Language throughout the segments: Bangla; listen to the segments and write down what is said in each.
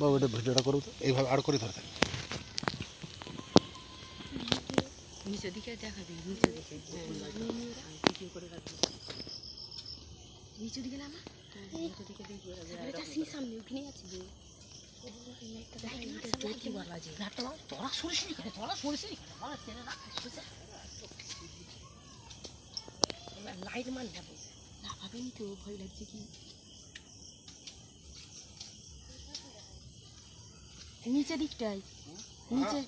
বাবু এটা ভিডিওটা করো তো। এইভাবে আড় করে ধরতে নিচের দিকে দেখাবি নিচের দিকে। ভিডিও করে রাখবি নিচের দিকে নামা? নিচের দিকে দেখবি সামনে ওখানে আছে। যে জ্যোতিবালা যে তোরা সরিস নি কেন? তোরা সরিস নি কেন? আমার ছেলেরা লাইট মান যাব না ভাবেনি তো ভয় লাগছে কি? নিচে দিকটাই নিচে।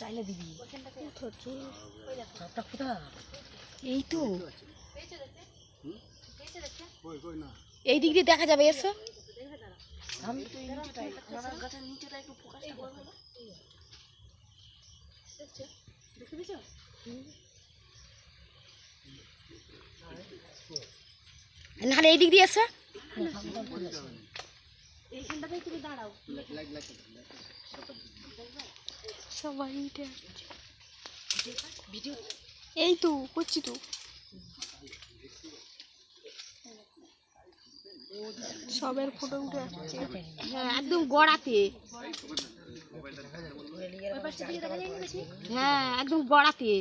চাইলে দিবি। এই তো। এই দিক দিয়ে দেখা যাবে এসো। আমি তো এই নিচেটাই। আমার নাহলে এই দিক দিয়ে এসো এইখানটাতেই তুমি দাঁড়াও। সবাই ভিডিও এই তো করছি তো। সবের ফটো উঠে আসছে। হ্যাঁ একদম গড়াতে। হ্যাঁ একদম গড়াতে।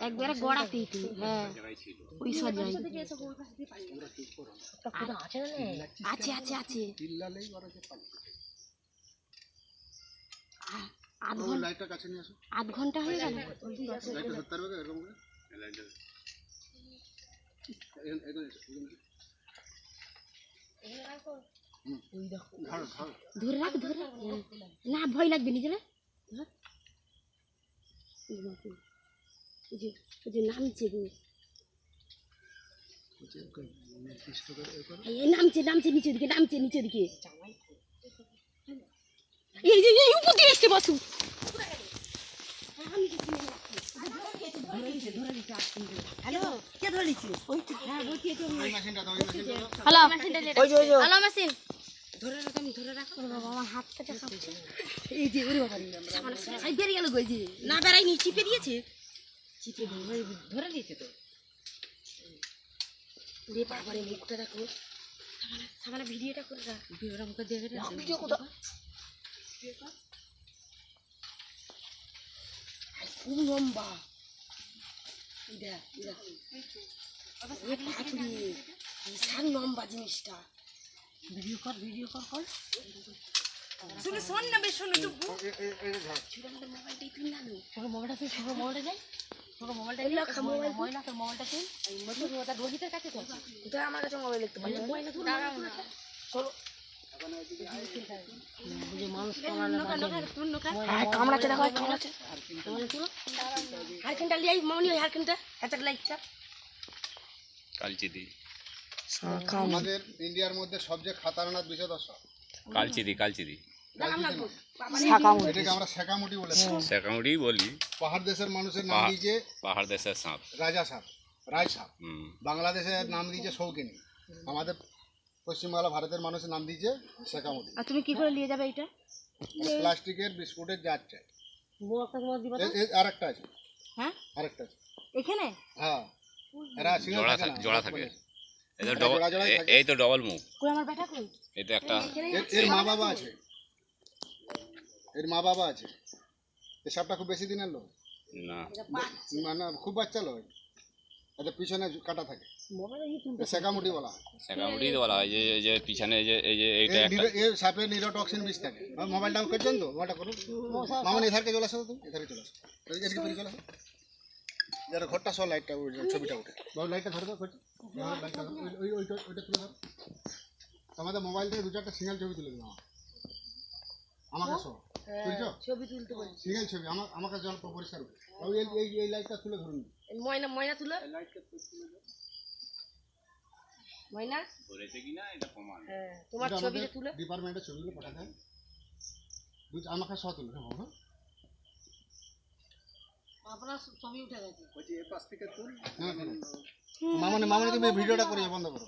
একবারে গড়াতেই তো হ্যাঁ। ওই সজাই আছে। আছে আছে। আধ ঘণ্টা লাইটটা কাছে নিয়ে আসো আধ ঘণ্টা হয়ে গেল লাইটটা ধরতে পারবে এরকম করে এসো, এসো। হুম। ধরো, রাখ ধরে রাখ হ্যাঁ। না ভয় লাগবে নিজে ধর এই বাপু, ওই যে নামছে গো নামছে নামছে নিচের দিকে নামছে নিচের দিকে এই যে উপর দিয়ে এসছে বাসু হ্যালো কে ধরেছে ওই তো হ্যাঁ বলছি তো ওই মেশিনটা দাও, ওই মেশিনটা দাও। হ্যালো। ওই যে ওই যে। Hello machine. ধরে রাখ আমি ধরে রাখ বাবা আমার হাত থেকে কাঁপছে এই যে ওরে বাবা সামনে বেরিয়ে গেল গো যে না বেরাইনি চিপে দিয়েছে। চিপে ধরে ধরে দিয়েছে তো। রে বাবারে মুখটা রাখো সামনে ভিডিওটা করে রাখ। ভিডিওটা মুখে দেখে ভিডিও কোথা লম্বা। দেখ দেখ। বিশাল লম্বা জিনিসটা। ভিডিও কর ভিডিও কর কর। শুনে শোন না বেশ শোনো চুপ। এ- এ- এই যে ধরো। ছিল আমাদের মোবাইলটাই তুই না নো মোবাইলটা তুই ছোট মোবাইলটা যাই ছোট মোবাইলটা এই লাখা মোবাইল ময়না তোর মোবাইলটা তুই ওটা রোহিতের কাছে তো কোথায় আমার কাছে মোবাইল দেখতে পাচ্ছি। মোবাইলটা তুই দাঁড়াও না। হ্যাঁ কামড়াচ্ছে দেখো কামড়াচ্ছে। লিয়াই হারখানটা হাতের লাইটটা কালচিদি আমাদের ইন্ডিয়ার মধ্যে সবচেয়ে খাতারনাক বিষদর্শক কালচিদি কালচিদি এটাকে আমরা শেখামুটি বলেছি সেকামুড়ি বলি। পাহাড় দেশের মানুষের নাম দিয়েছে পাহাড় দেশের সাপ। রাজা সাপ রায় সাপ। বাংলাদেশের নাম দিয়েছে শৌকিনী আমাদের পশ্চিমবাংলা ভারতের মানুষের নাম দিয়েছে শেখামুটি আর তুমি কি করে নিয়ে যাবে এটা? প্লাস্টিকের বিস্কুটের জার চাই। বড় একটা আছে। হ্যাঁ? আরেকটা আছে। এখানে? হ্যাঁ। জোড়া থাকে থাকে জোড়া থাকে। এই তো ডবল তো মুখ। কই আমার বেটা কই? এটা একটা এর- মা বাবা আছে এর মা বাবা আছে। এই সাপটা খুব বেশি দিনের লোক। না। মানে খুব বাচ্চা লোক। এটা পিছনে কাটা থাকে। বলা বলা হয়। যে এই যে পিছনে যে এই যে এইটা একটা নিরো- এ সাপে নিরোটক্সিন বিষ থাকে। করছেন তো? মোবাইলটা করুন। এধারকে চলে আসো তুমি এধারে চলে আসো। এদিকে চলে আসো। যারা ঘরটা সব লাইটটা ওই ছবিটা উঠে বাবু লাইটটা ধরে দাও করছি লাইটটা ওই- ওই ওইটা তুলে ধরো তোমাদের মোবাইল থেকে দু চারটা সিঙ্গেল ছবি তুলে আমার আমাকে সব তুলছো? ছবি তুলতে বলছি। সিঙ্গেল ছবি। আমার আমাকে জল পরিষ্কার বাবু এই এই এই লাইটটা তুলে ধরুন। ময়না ময়না তুলো। ময়না? ধরেছে কিনা? এটা প্রমাণ। হ্যাঁ তোমার ছবিটা তুলো। ডিপার্টমেন্টের ছবিগুলো পাঠাতে হয়। বুঝ আমাকে সহ তুলে হ্যাঁ বাবু। আপনার ছবি উঠে গেছে। হ্যাঁ, ঠিক আছে। মামনি মামনি তুমি ভিডিওটা করিয়ে বন্ধ করো।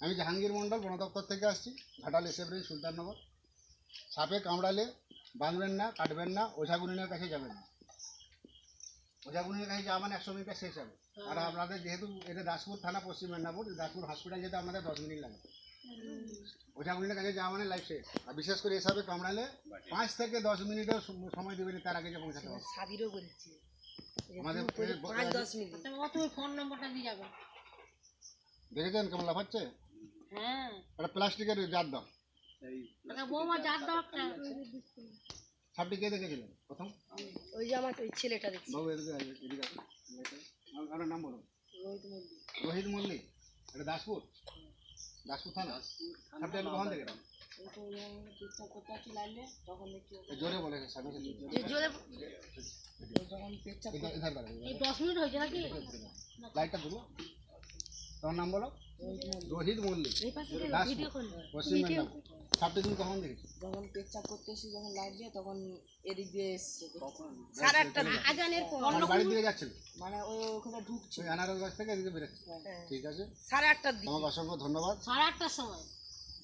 আমি জাহাঙ্গীর মণ্ডল বন দপ্তর থেকে আসছি ঘাটাল এসেবরি সুলতাননগর। সাপে কামড়ালে বাঁধবেন না কাটবেন না ওঝাগুনিনের কাছে যাবেন না। ওঝাগুনিনের কাছে যাওয়া মানে একশো মিনিটে শেষ হবে। আর আপনাদের যেহেতু এটা দাসপুর থানা পশ্চিম মেদিনীপুর দাসপুর হসপিটাল যেতে আপনাদের দশ মিনিট লাগে। ওঝাগুনিনের কাছে যাওয়া মানে লাইফ শেষ। আর বিশেষ করে এসবে কামড়ালে পাঁচ থেকে দশ মিনিটের সম- সময় দেবেন তার আগে যে পৌঁছাতে হবে। আমাদের পাঁচ দশ মিনিট। দেখেছেন কেমন লাফাচ্ছে? হ্যাঁ। একটা প্লাস্টিকের জার দাও। বৌমা যার দরকার সাপটি কে দেখেছিলেন প্রথম? ওই যে আমার ওই ছেলেটা দেখছি। বাবু এদিকে এদিকে আপনার নাম বলুন রোহিত মল্লিক এটা দাসপুর? দাসপুর থানা আপনি কখন এ জোরে বলে। জোরে বাড়াবে। দশ মিনিট হয়েছে নাকি? লাইটটা ধরো। তোমার নাম বলো? রোহিত মল্লিক। পশ্চিম মেদিনীপুর। সাপটি তুমি কখন দেখেছি? যখন পেচ্ছাপ করতে এসে যখন লাইট দিয়ে তখন এদিক দিয়ে এসছে। সাড়ে আটটা আজানের পর। আমার বাড়ির দিকে যাচ্ছিল? মানে ওই ওখানে ঢুকছে। ওই আনারস গাছ থেকে এদিকে বেরোচ্ছে। ঠিক আছে? সাড়ে আটটার দিকে। তোমাকে অসংখ্য ধন্যবাদ। সাড়ে আটটার সময়।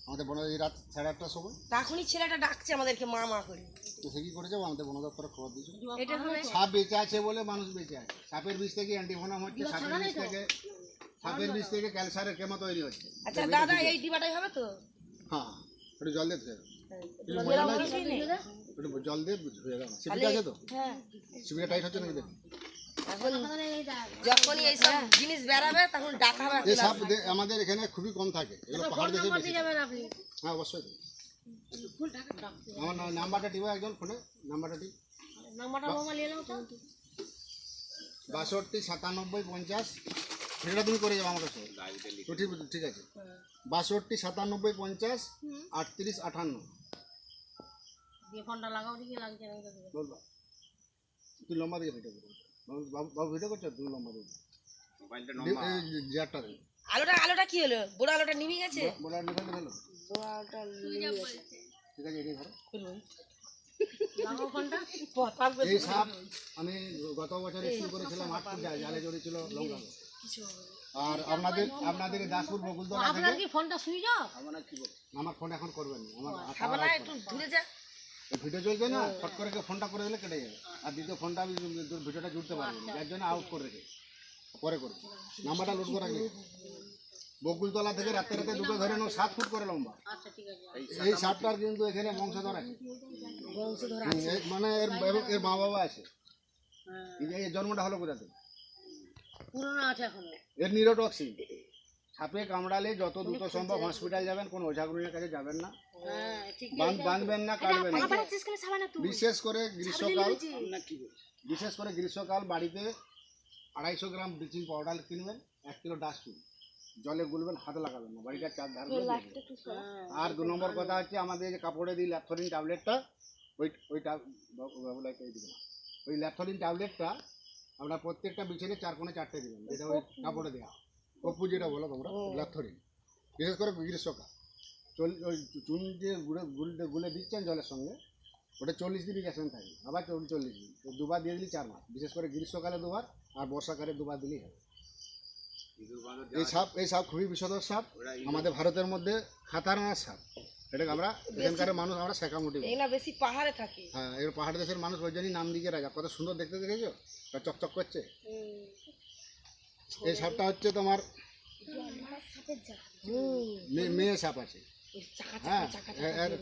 আমাদের বন রাত সাড়ে আটটার সময় তখনই ছেলেটা ডাকছে আমাদেরকে মা মা করে। তো সে কি করেছে? আমাদের বন দপ্তরে খবর দিয়েছে। সাপ বেঁচে আছে বলে মানুষ বেঁচে আছে। সাপের বিষ থেকে অ্যান্টিভোনাম হচ্ছে সাপের বিষ থেকে সাপের বিষ থেকে ক্যান্সারের কেমো তৈরি হচ্ছে। আচ্ছা দাদা এই ডিবাটাই হবে তো? হ্যাঁ। একটু জল দিয়ে দাও। একটু জল দিয়ে ধুয়ে দাও সিপিটা আছে তো? হ্যাঁ। সিপিটা টাইট হচ্ছে নাকি এখন যখনই এই জিনিস বেরাবে তখন ডাকা হবে এই আমাদের এখানে খুবই কম থাকে। এগুলো পাহাড় দেশে বেশি হ্যাঁ অবশ্যই। আমার নাম্বারটা টিপো একজন ফোনে নাম্বারটা টিপ বাষট্টি সাতানব্বই পঞ্চাশ সেটা তুমি করে যাব আমার কাছে। তো ঠিক ঠিক আছে। বাষট্টি সাতানব্বই পঞ্চাশ আটত্রিশ আটান্ন বলবা। তুই লম্বা দিকে ভিডিও করব। বাবু ভিডিও করছ তুমি লম্বা দিকে আলোটা আলোটা কি হলো? বড় আলোটা নিভে গেছে? বলে আর নিভাইলে ভালো ঠিক আছে এটাই ধরো। এই সাপ আমি গত বছর শুরু করেছিলাম আট জালে জড়িয়েছিল লঙ্কা। আর আপনাদের আপনাদের এই দাসপুর বকুলতলা থেকে ফোনটা সুইচ অফ? আমার ফোন এখন করবেন না। আমার আট একটু দূরে যা। এই ভিডিও চলছে না ফট করে ফোনটা করে দিলে কেটে যাবে। আর দ্বিতীয় ফোনটা আমি ভিডিওটা জুড়তে পারব না। যার জন্য আউট করে রেখে পরে করব। নাম্বারটা লোড করে রাখলে বকুলতলা থেকে রাতে রাতে দুটো ধরে নাও সাত ফুট করে লম্বা। এই সাপটার কিন্তু এখানে বংশধর আছে। এই- মানে এর এর- এর মা বাবা আছে। এই যে এর জন্মটা হলো কোথাতে পুরনো আছে এখনও। এর নিরোটক্সিন। সাপে কামড়ালে যত দ্রুত সম্ভব হসপিটাল যাবেন কোনো ওঝাগুলির কাছে যাবেন না। হ্যাঁ বাঁধবেন না কাটবেন না। বিশেষ করে গ্রীষ্মকাল বিশেষ করে গ্রীষ্মকাল বাড়িতে আড়াইশো গ্রাম ব্লিচিং পাউডার কিনবেন এক কিলো ডাস্টবিন। জলে গুলবেন হাতে লাগাবেন না। বাড়িটার চার ধার আর দু নম্বর কথা হচ্ছে আমাদের যে কাপড়ে দিই ল্যাপথলিন ট্যাবলেটটা ওই ওই। ওই ল্যাপথলিন ট্যাবলেটটা আপনার প্রত্যেকটা বিছানে চার কোণে চারটে দিবেন যেটা ওই কাপড়ে দেওয়া কপ্পু যেটা বলো তোমরা ল্যাপথলিন বিশেষ করে গ্রীষ্মকাল। চল ওই চুন যে গুলে গুলে গুলে দিচ্ছেন জলের সঙ্গে ওটা চল্লিশ দিনই গ্যাসেন থাকে আবার চল্লিশ চল্লিশ দিন তো দুবার দিয়ে দিলি চার মাস। বিশেষ করে গ্রীষ্মকালে দুবার আর বর্ষাকালে দুবার দিলেই হবে। এই সাপ এই সাপ খুবই বিষধর সাপ। আমাদের ভারতের মধ্যে খাতারনার সাপ। এটাকে আমরা? এখানকার মানুষ আমরা শেখামুটি। এগুলা বেশি পাহাড়ে থাকে। হ্যাঁ এর পাহাড় দেশের মানুষ ওই জন্যই নাম দিকে রাজা কত সুন্দর দেখতে দেখেছ? তা চকচক করছে। এই সাপটা হচ্ছে তোমার মেয়ে সাপ আছে। হ্যাঁ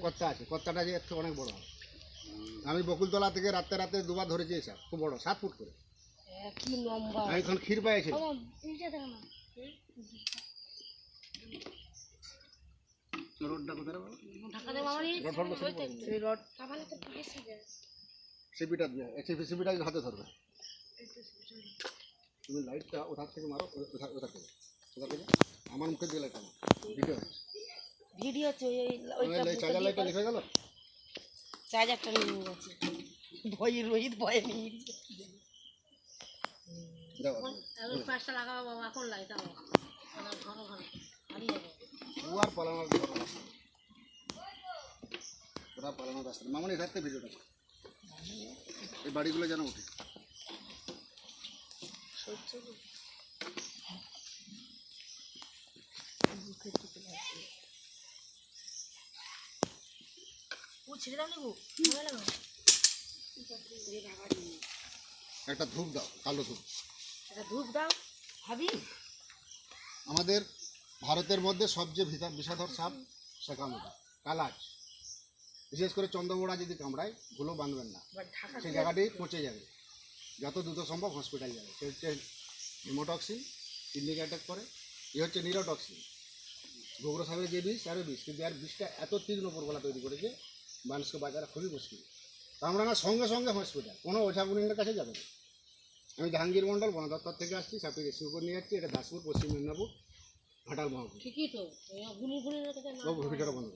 কর্তা আছে। কর্তাটা যে এর থেকে অনেক বড় হবে। আমি বকুলতলা থেকে রাতে রাতে দুবার ধরেছি এই সাপ। খুব বড় সাত ফুট করে। এখন ক্ষীর পাইছি রোডটা কোথায় সিপিটা দিয়ে সিপি সিপিটা হাতে ধরবে। তুমি লাইটটা ওধার থেকে মারো ওধার ওধার থেকে। ওধার থেকে। আমার মুখে দিয়ে লাইট আমার ভিডিও ভিডিও হচ্ছে ওই এই চার্জার লাইটটা লিখে গেল? চার্জারটা নিয়ে গেছে। ভয় রোহিত ভয়ে নিয়ে দেখো পাঁচটা লাগাবো বাবা এখন লাইট আমার ঘন ঘন হারিয়ে যাবে। আর পালানোর ওরা পালানোর রাস্তা মামনি এখান থেকে ভিডিওটা। এই বাড়িগুলো যেন উঠে। একটা ধূপ দাও কালো ধূপ। একটা ধূপ দাও। ভাবি। আমাদের ভারতের মধ্যে সবচেয়ে ভিসা- বিষাধর সাপ শেখামোটা কালাজ। বিশেষ করে চন্দ্রবোড়া যদি কামড়ায়গুলো বাঁধবেন না। সেই জায়গাটি পচে যাবে। যত দ্রুত সম্ভব হসপিটাল যাবে। সে হচ্ছে হিমোটক্সিন কিডনিকে অ্যাটাক করে। এ হচ্ছে নিরোটক্সিন। গোবর সাহেবের যে বিষ আরও বিষ। কিন্তু আর বিষটা এত তীক্ষ্ণ প্রবলা তৈরি করেছে মানুষকে বাঁচানো খুবই মুশকিল। কামড়ানো সঙ্গে সঙ্গে হসপিটাল কোনো ওঝাগুনির কাছে যাবে না। আমি জাহাঙ্গীর মণ্ডল বন দপ্তর থেকে আসছি সাপে রেস্কিউ করে নিয়ে যাচ্ছি। এটা দাসপুর পশ্চিম মেদিনীপুর। ঘাটাল মহাপুর ঠিকই তো গুনি ভিডিওটা বন্ধ।